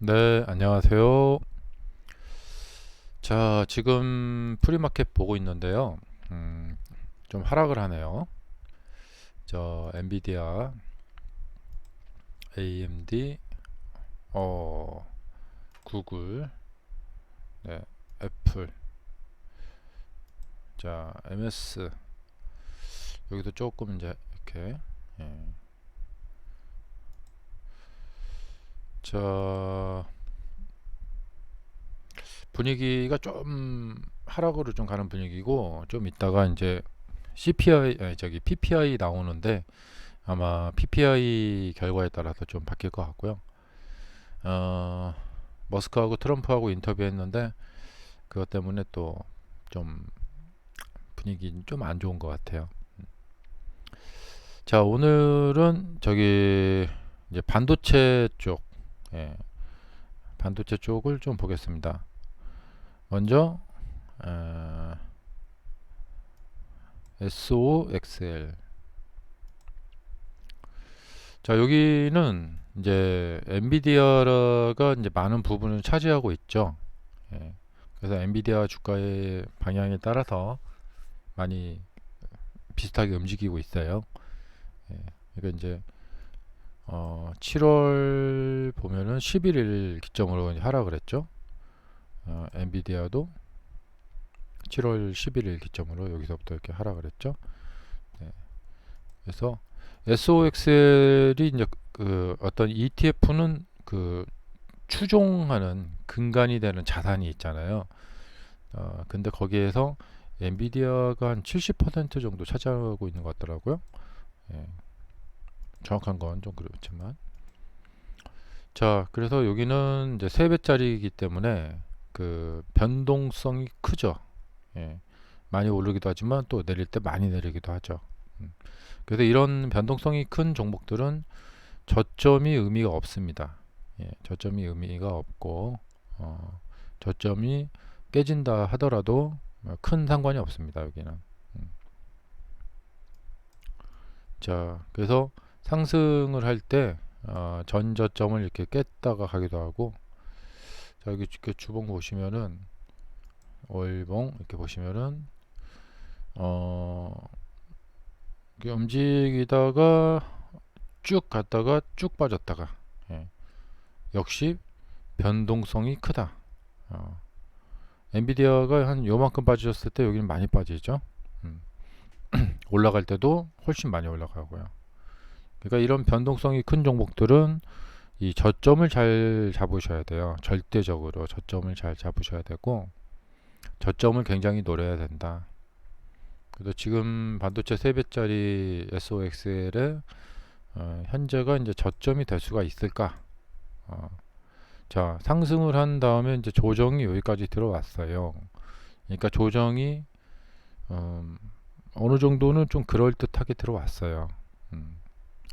네, 안녕하세요. 자, 지금 프리마켓 보고 있는데요. 음, 좀 하락을 하네요. 저 엔비디아, AMD, 어, 구글, 네, 애플, 자, MS 여기도 조금 이제 이렇게 예. 자, 분위기가 좀 하락으로 좀 가는 분위기고 좀 있다가 이제 CPI 아니 저기 PPI 나오는데 아마 PPI 결과에 따라서 좀 바뀔 것 같고요. 어, 머스크하고 트럼프하고 인터뷰했는데 그것 때문에 또 좀 분위기 좀 안 좋은 것 같아요. 자, 오늘은 저기 이제 반도체 쪽, 예, 반도체 쪽을 좀 보겠습니다. 먼저 어, SOXL 자 여기는 이제 엔비디아가 이제 많은 부분을 차지하고 있죠. 예. 그래서 엔비디아 주가의 방향에 따라서 많이 비슷하게 움직이고 있어요. 예. 그러니까 이제 어, 7월 보면은 11일 기점으로 하락을 했죠. 어, 엔비디아도 7월 11일 기점으로 여기서부터 이렇게 하락을 했죠. 네. 그래서 SOXL이 이제 그 어떤 ETF는 그 추종하는 근간이 되는 자산이 있잖아요. 어, 근데 거기에서 엔비디아가 한 70% 정도 차지하고 있는 것 같더라고요. 예. 정확한 건 좀 그렇지만. 자, 그래서 여기는 이제 3배짜리이기 때문에 그 변동성이 크죠. 예. 많이 오르기도 하지만 또 내릴 때 많이 내리기도 하죠. 음. 그래서 이런 변동성이 큰 종목들은 저점이 의미가 없습니다. 예. 저점이 의미가 없고 어, 저점이 깨진다 하더라도 큰 상관이 없습니다. 여기는. 음. 자, 그래서 상승을 할때 어, 전저점을 이렇게 깼다가 가기도 하고 자 여기 주봉 보시면은 월봉 이렇게 보시면은 어 이렇게 움직이다가 쭉 갔다가 쭉 빠졌다가 예. 역시 변동성이 크다. 어. 엔비디아가 한 요만큼 빠졌을 때 여기는 많이 빠지죠. 음. 올라갈 때도 훨씬 많이 올라가고요. 그러니까 이런 변동성이 큰 종목들은 이 저점을 잘 잡으셔야 돼요. 절대적으로 저점을 잘 잡으셔야 되고 저점을 굉장히 노려야 된다. 그래서 지금 반도체 3배짜리 SOXL에 어, 현재가 이제 저점이 될 수가 있을까? 어, 자 상승을 한 다음에 이제 조정이 여기까지 들어왔어요. 그러니까 조정이 음, 어느 정도는 좀 그럴 듯하게 들어왔어요. 음.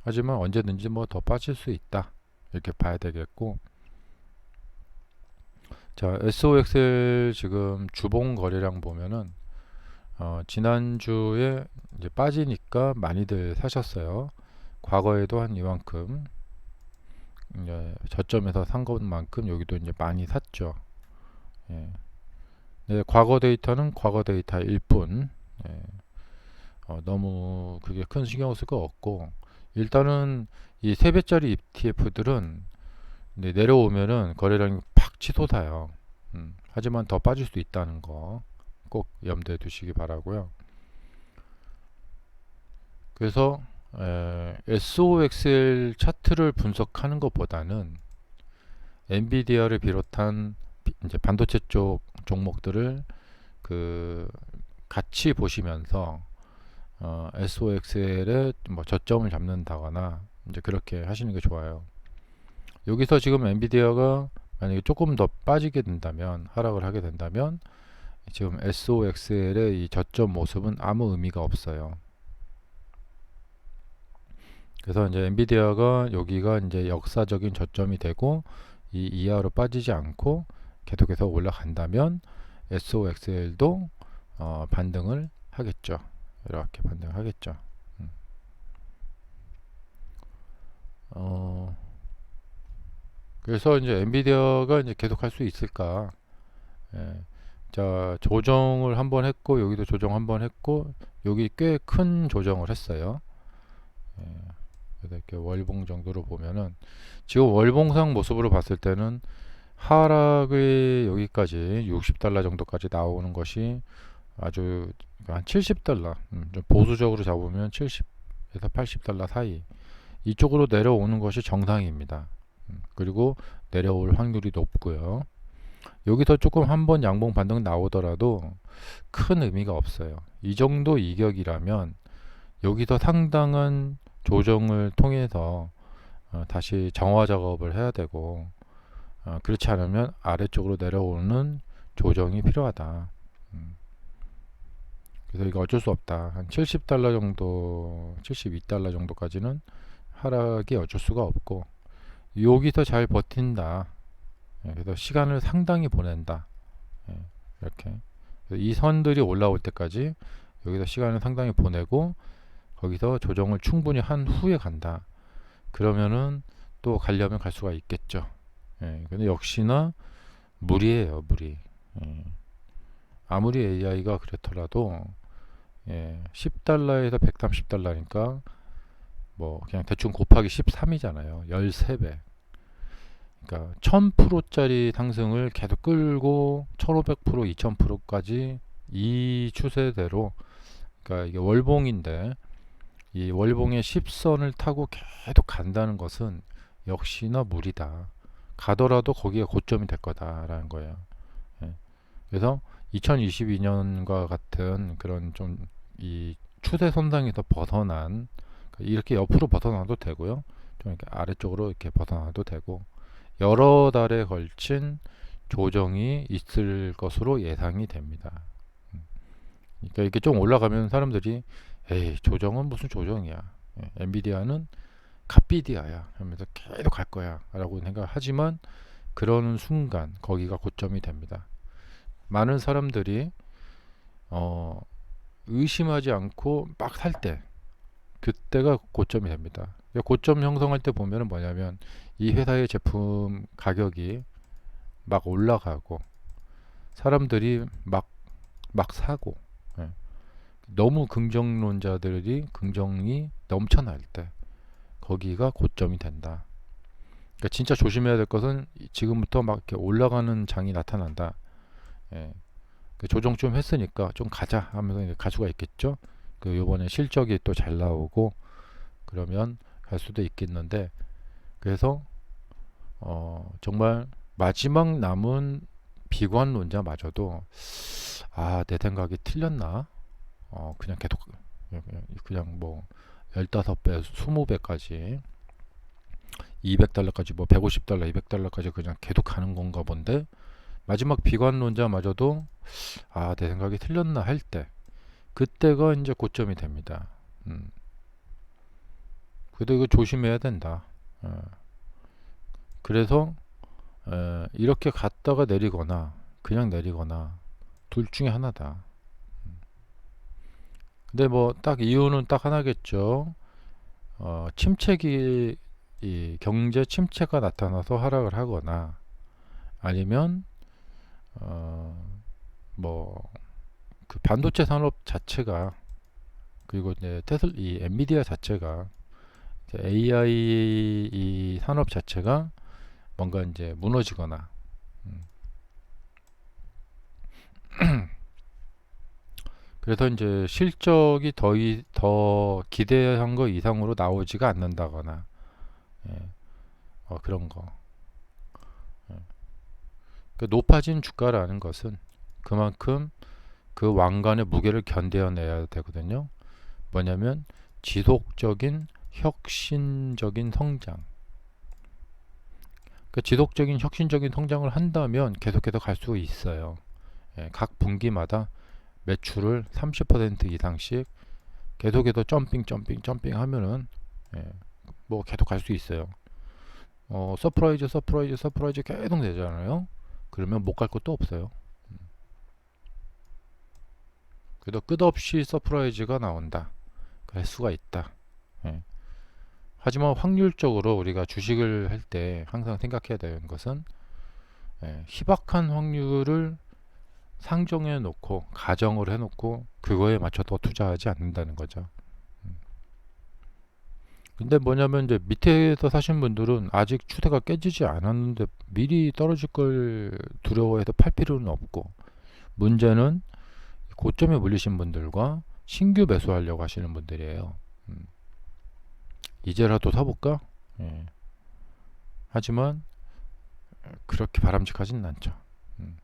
하지만 언제든지 뭐 더 빠질 수 있다. 이렇게 봐야 되겠고 자 SOXL 지금 주봉 거래량 보면은 어, 지난주에 이제 빠지니까 많이들 사셨어요. 과거에도 한 이만큼 이제 저점에서 산 것만큼 여기도 이제 많이 샀죠. 예. 네, 과거 데이터는 과거 데이터일 뿐 예. 어, 너무 그게 큰 신경 쓸 거 없고 일단은 이 3배짜리 ETF들은 내려오면은 거래량이 팍 치솟아요. 음, 하지만 더 빠질 수 있다는 거 꼭 염두에 두시기 바라고요. 그래서 에, SOXL 차트를 분석하는 것보다는 엔비디아를 비롯한 이제 반도체 쪽 종목들을 그 같이 보시면서 어, SOXL의 뭐 저점을 잡는다거나 이제 그렇게 하시는 게 좋아요. 여기서 지금 엔비디아가 만약에 조금 더 빠지게 된다면 하락을 하게 된다면 지금 SOXL의 이 저점 모습은 아무 의미가 없어요. 그래서 이제 엔비디아가 여기가 이제 역사적인 저점이 되고 이 이하로 빠지지 않고 계속해서 올라간다면 SOXL도 어, 반등을 하겠죠. 이렇게 반등하겠죠. 음. 어, 그래서 이제 엔비디아가 이제 계속 할 수 있을까? 예. 자, 조정을 한번 했고 여기도 조정 한번 했고 여기 꽤 큰 조정을 했어요. 예. 이렇게 월봉 정도로 보면은 지금 월봉상 모습으로 봤을 때는 하락의 여기까지 60달러 정도까지 나오는 것이 아주 한 70달러 음, 좀 보수적으로 잡으면 70에서 80달러 사이 이쪽으로 내려오는 것이 정상입니다. 음, 그리고 내려올 확률이 높고요. 여기서 조금 한번 양봉 반등 나오더라도 큰 의미가 없어요. 이 정도 이격이라면 여기서 상당한 조정을 통해서 어, 다시 정화 작업을 해야 되고 어, 그렇지 않으면 아래쪽으로 내려오는 조정이 필요하다. 음. 그래서 이거 어쩔 수 없다. 한 70달러 정도, 72달러 정도까지는 하락이 어쩔 수가 없고 여기서 잘 버틴다. 예, 그래서 시간을 상당히 보낸다. 예, 이렇게 이 선들이 올라올 때까지 여기서 시간을 상당히 보내고 거기서 조정을 충분히 한 후에 간다. 그러면은 또 가려면 갈 수가 있겠죠. 예, 근데 역시나 무리예요, 무리. 예. 아무리 AI가 그렇더라도 예, 10달러에서 130달러니까 뭐 그냥 대충 곱하기 13이잖아요. 13배. 그러니까 1000%짜리 상승을 계속 끌고 1500%, 2000%까지 이 추세대로 그러니까 이게 월봉인데 이 월봉의 10선을 타고 계속 간다는 것은 역시나 무리다. 가더라도 거기가 고점이 될 거다라는 거예요. 예. 그래서 2022년과 같은 그런 좀 이 추세 선상에서 벗어난 그러니까 이렇게 옆으로 벗어나도 되고요. 좀 이렇게 아래쪽으로 이렇게 벗어나도 되고 여러 달에 걸친 조정이 있을 것으로 예상이 됩니다. 음. 그러니까 이렇게 좀 올라가면 사람들이 에이 조정은 무슨 조정이야. 예, 엔비디아는 카피디아야 하면서 계속 갈 거야 라고 생각하지만 그러는 순간 거기가 고점이 됩니다. 많은 사람들이 어, 의심하지 않고 막 살 때 그때가 고점이 됩니다. 고점 형성할 때 보면은 뭐냐면 이 회사의 제품 가격이 막 올라가고 사람들이 막 막 사고 예. 너무 긍정론자들이 긍정이 넘쳐날 때 거기가 고점이 된다. 그러니까 진짜 조심해야 될 것은 지금부터 막 이렇게 올라가는 장이 나타난다. 예. 그 조정 좀 했으니까 좀 가자 하면서 갈 수가 있겠죠. 그 요번에 실적이 또 잘 나오고 그러면 갈 수도 있겠는데 그래서 어 정말 마지막 남은 비관론자마저도 아 내 생각이 틀렸나 어 그냥 계속 그냥 뭐 15배 20배까지 200달러까지 뭐 150달러 200달러까지 그냥 계속 가는 건가 본데 마지막 비관론자마저도 아 내 생각이 틀렸나 할 때 그때가 이제 고점이 됩니다. 음. 그래도 이거 조심해야 된다. 어. 그래서 에, 이렇게 갔다가 내리거나 그냥 내리거나 둘 중에 하나다. 음. 근데 뭐 딱 이유는 딱 하나겠죠. 어, 침체기 이 경제 침체가 나타나서 하락을 하거나 아니면 어 뭐 그 반도체 산업 자체가 그리고 이제 테슬 이 엔비디아 자체가 AI 이 산업 자체가 뭔가 이제 무너지거나 음. 그래서 이제 실적이 더, 더 기대한 거 이상으로 나오지가 않는다거나 예. 어, 그런 거 예. 그 높아진 주가라는 것은 그만큼 그 왕관의 무게를 견뎌내야 되거든요 뭐냐면 지속적인 혁신적인 성장. 그 지속적인 혁신적인 성장을 한다면 계속해서 갈 수 있어요. 예, 각 분기마다 매출을 30% 이상씩 계속해서 점핑 점핑 점핑 하면은 예, 뭐 계속 갈 수 있어요. 어, 서프라이즈 서프라이즈 서프라이즈 계속 되잖아요. 그러면 못 갈 것도 없어요. 음. 그래도 끝없이 서프라이즈가 나온다. 그럴 수가 있다. 예. 하지만 확률적으로 우리가 주식을 할 때 항상 생각해야 되는 것은 예, 희박한 확률을 상정해 놓고 가정을 해 놓고 그거에 맞춰서 투자하지 않는다는 거죠. 음. 근데 뭐냐면 이제 밑에서 사신 분들은 아직 추세가 깨지지 않았는데 미리 떨어질 걸 두려워해서 팔 필요는 없고 문제는 고점에 물리신 분들과 신규 매수하려고 하시는 분들이에요. 음. 이제라도 사볼까? 예. 하지만 그렇게 바람직하지는 않죠. 음.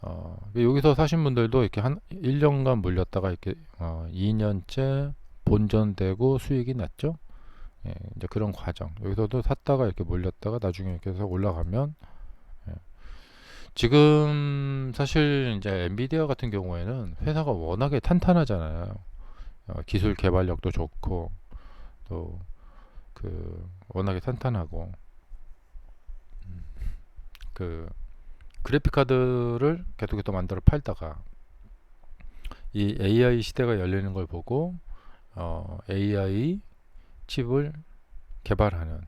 어, 여기서 사신 분들도 이렇게 한 1년간 물렸다가 이렇게 어, 2년째 본전되고 수익이 났죠. 예, 이제 그런 과정. 여기서도 샀다가 이렇게 물렸다가 나중에 이렇게 해서 올라가면 예. 지금 사실 이제 엔비디아 같은 경우에는 회사가 워낙에 탄탄하잖아요. 어, 기술 개발력도 좋고 또 그 워낙에 탄탄하고 음, 그 그래픽 카드를 계속해서 만들어 팔다가 이 AI 시대가 열리는 걸 보고 어, AI 칩을 개발하는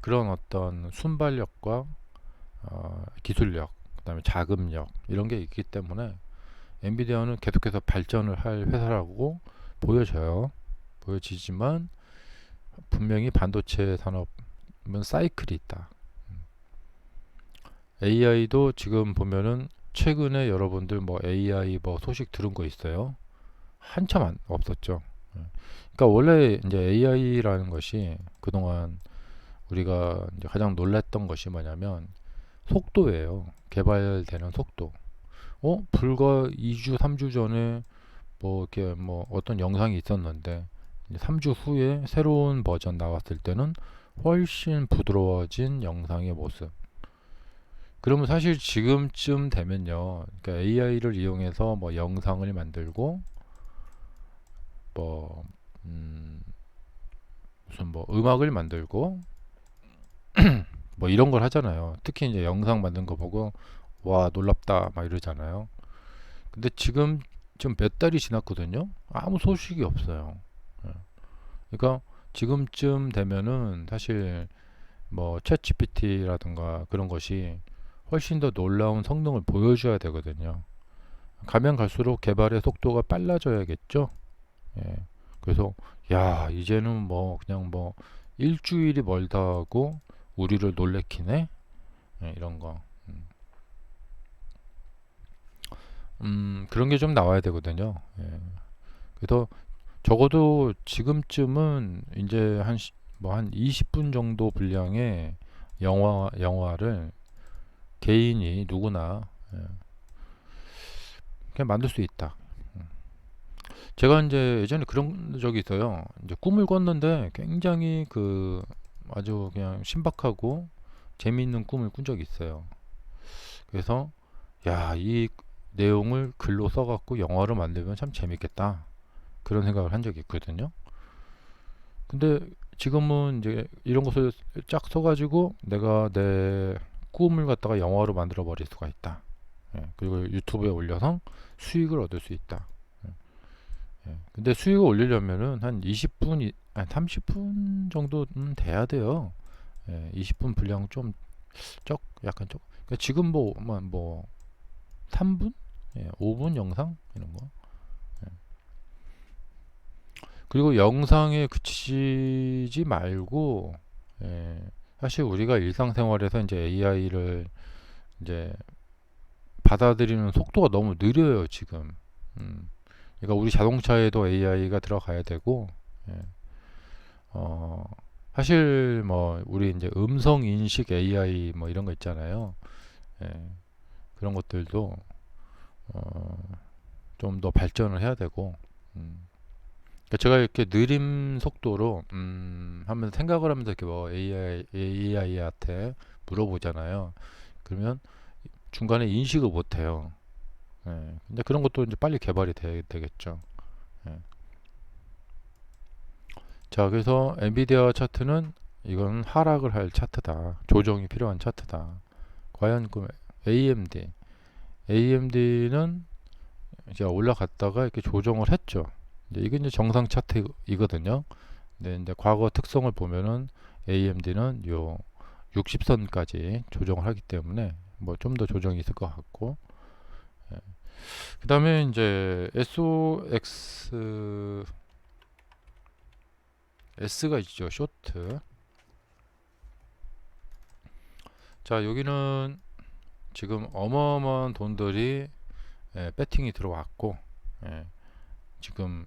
그런 어떤 순발력과 어, 기술력, 그다음에 자금력 이런 게 있기 때문에 엔비디아는 계속해서 발전을 할 회사라고 보여져요. 보여지지만 분명히 반도체 산업은 사이클이 있다. AI도 지금 보면은 최근에 여러분들 뭐 AI 뭐 소식 들은 거 있어요? 한참 안, 없었죠. 예. 그러니까 원래 이제 AI라는 것이 그동안 우리가 이제 가장 놀랐던 것이 뭐냐면 속도예요. 개발되는 속도. 어? 불과 2주, 3주 전에 뭐 이렇게 뭐 어떤 영상이 있었는데 3주 후에 새로운 버전 나왔을 때는 훨씬 부드러워진 영상의 모습. 그러면 사실 지금쯤 되면요. 그러니까 AI를 이용해서 뭐 영상을 만들고 뭐 음, 무슨 뭐 음악을 만들고 뭐 이런 걸 하잖아요. 특히 이제 영상 만든 거 보고 와 놀랍다 막 이러잖아요. 근데 지금 좀몇 달이 지났거든요. 아무 소식이 없어요. 예. 그러니까 지금쯤 되면은 사실 뭐 챗 GPT라든가 그런 것이 훨씬 더 놀라운 성능을 보여줘야 되거든요. 가면 갈수록 개발의 속도가 빨라져야겠죠. 예. 그래서 야 이제는 뭐 그냥 뭐 일주일이 멀다 하고 우리를 놀래키네 예, 이런 거. 음. 음, 그런 게 좀 나와야 되거든요. 예. 그래서 적어도 지금쯤은 이제 한 뭐한 20분 정도 분량의 영화 영화를 개인이 누구나 예, 그냥 만들 수 있다. 음. 제가 이제 예전에 그런 적이 있어요. 이제 꿈을 꿨는데 굉장히 그 아주 그냥 신박하고 재미있는 꿈을 꾼 적이 있어요. 그래서 야, 이 내용을 글로 써갖고 영화로 만들면 참 재밌겠다. 그런 생각을 한 적이 있거든요. 근데 지금은 이제 이런 것을 쫙 써가지고 내가 내 꿈을 갖다가 영화로 만들어 버릴 수가 있다. 예, 그리고 유튜브에 올려서 수익을 얻을 수 있다. 근데 수익을 올리려면은 한 20분, 한 30분 정도는 돼야 돼요. 예, 20분 분량 좀 적, 약간 적. 그러니까 지금 뭐, 뭐, 뭐 3분? 예, 5분 영상? 이런 거. 예. 그리고 영상에 그치지 말고, 예, 사실 우리가 일상생활에서 이제 AI를 이제 받아들이는 속도가 너무 느려요 지금. 음. 그러니까 우리 자동차에도 AI가 들어가야 되고, 예. 어, 사실 뭐 우리 이제 음성 인식 AI 뭐 이런 거 있잖아요. 예. 그런 것들도 어, 좀 더 발전을 해야 되고. 음. 그러니까 제가 이렇게 느림 속도로 음, 하면 생각을 하면서 이렇게 뭐 AI AI한테 물어보잖아요. 그러면 중간에 인식을 못 해요. 예. 근데 그런 것도 이제 빨리 개발이 되, 겠죠 예. 자, 그래서 엔비디아 차트는 이건 하락을 할 차트다. 조정이 필요한 차트다. 과연 그 AMD, AMD는 이제 올라갔다가 이렇게 조정을 했죠. 이제 이게 이제 정상 차트이거든요. 네, 근데 과거 특성을 보면은 AMD는 요 60선까지 조정을 하기 때문에 뭐 좀 더 조정이 있을 것 같고 예. 그 다음에 이제 SOX S가 있죠 쇼트 자 여기는 지금 어마어마한 돈들이 예, 배팅이 들어왔고 예, 지금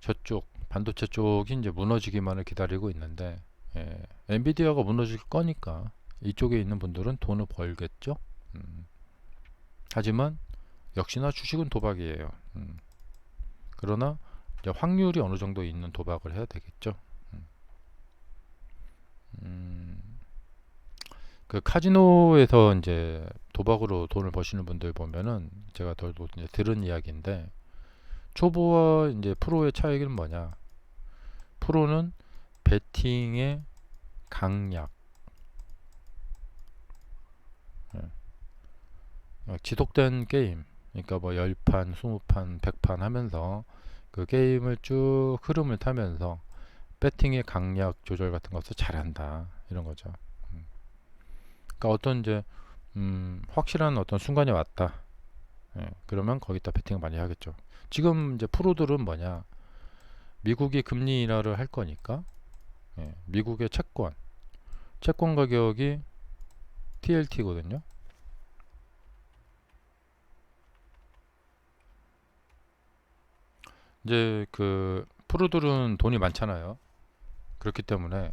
저쪽 반도체 쪽이 이제 무너지기만을 기다리고 있는데 예, 엔비디아가 무너질 거니까 이쪽에 있는 분들은 돈을 벌겠죠. 음. 하지만 역시나 주식은 도박이에요. 음. 그러나 확률이 어느 정도 있는 도박을 해야 되겠죠. 음. 음. 그 카지노에서 이제 도박으로 돈을 버시는 분들 보면은 제가 덜 이제 들은 이야기인데 초보와 이제 프로의 차이는 뭐냐? 프로는 베팅의 강약, 예. 어, 지속된 게임, 그러니까 뭐 10판, 20판, 100판 하면서 그 게임을 쭉 흐름을 타면서 배팅의 강약 조절 같은 것을 잘한다 이런 거죠. 음. 그러니까 어떤 이제 음, 확실한 어떤 순간이 왔다. 예, 그러면 거기다 배팅을 많이 하겠죠. 지금 이제 프로들은 뭐냐? 미국이 금리 인하를 할 거니까 예, 미국의 채권 채권 가격이 TLT거든요. 이제 그 프로들은 돈이 많잖아요. 그렇기 때문에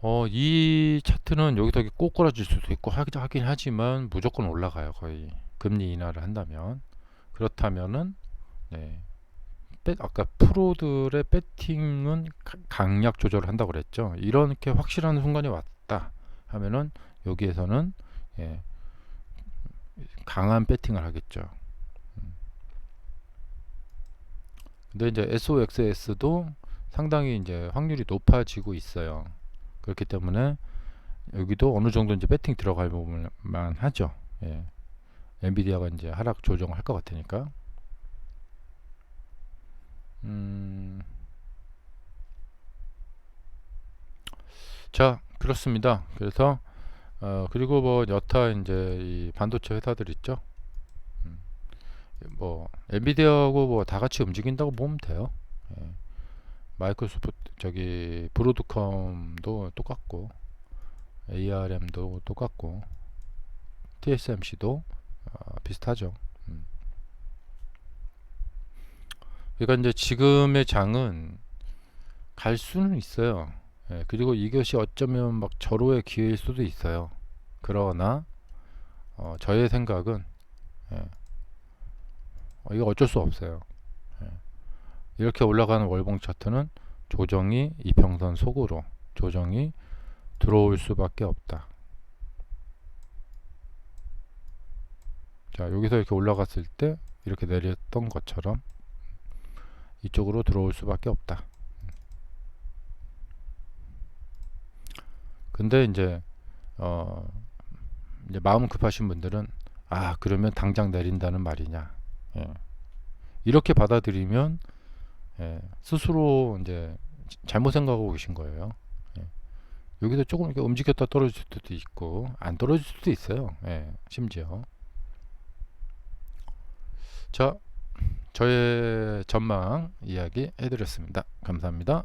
어, 이 차트는 여기서 꼬꾸라질 수도 있고 하- 하긴 하지만 무조건 올라가요. 거의 금리 인하를 한다면 그렇다면은 네, 배- 아까 프로들의 배팅은 가- 강약 조절을 한다고 그랬죠. 이렇게 확실한 순간이 왔다 하면은 여기에서는 예, 강한 배팅을 하겠죠. 음. 근데 이제 SOXS도 상당히 이제 확률이 높아지고 있어요. 그렇기 때문에 여기도 어느 정도 이제 배팅 들어갈 부분만 하죠. 예. 엔비디아가 이제 하락 조정을 할 것 같으니까. 음, 자, 그렇습니다. 그래서 어, 그리고 뭐 여타 이제 이 반도체 회사들 있죠. 음, 뭐 엔비디아하고 뭐 다 같이 움직인다고 보면 돼요. 예. 마이크로소프트 저기 브로드컴도 똑같고 ARM도 똑같고 TSMC도 어, 비슷하죠. 음. 그러니까 이제 지금의 장은 갈 수는 있어요. 예, 그리고 이것이 어쩌면 막 절호의 기회일 수도 있어요. 그러나 어, 저의 생각은 예, 어, 이거 어쩔 수 없어요. 예. 이렇게 올라가는 월봉 차트는 조정이 이평선 속으로 조정이 들어올 수밖에 없다. 자, 여기서 이렇게 올라갔을 때 이렇게 내렸던 것처럼 이쪽으로 들어올 수밖에 없다. 근데 이제 어 이제 마음 급하신 분들은 아 그러면 당장 내린다는 말이냐 예. 이렇게 받아들이면 예, 스스로 이제 잘못 생각하고 계신 거예요. 예. 여기서 조금 이렇게 움직였다 떨어질 수도 있고 안 떨어질 수도 있어요. 예, 심지어 자 저의 전망 이야기 해드렸습니다. 감사합니다.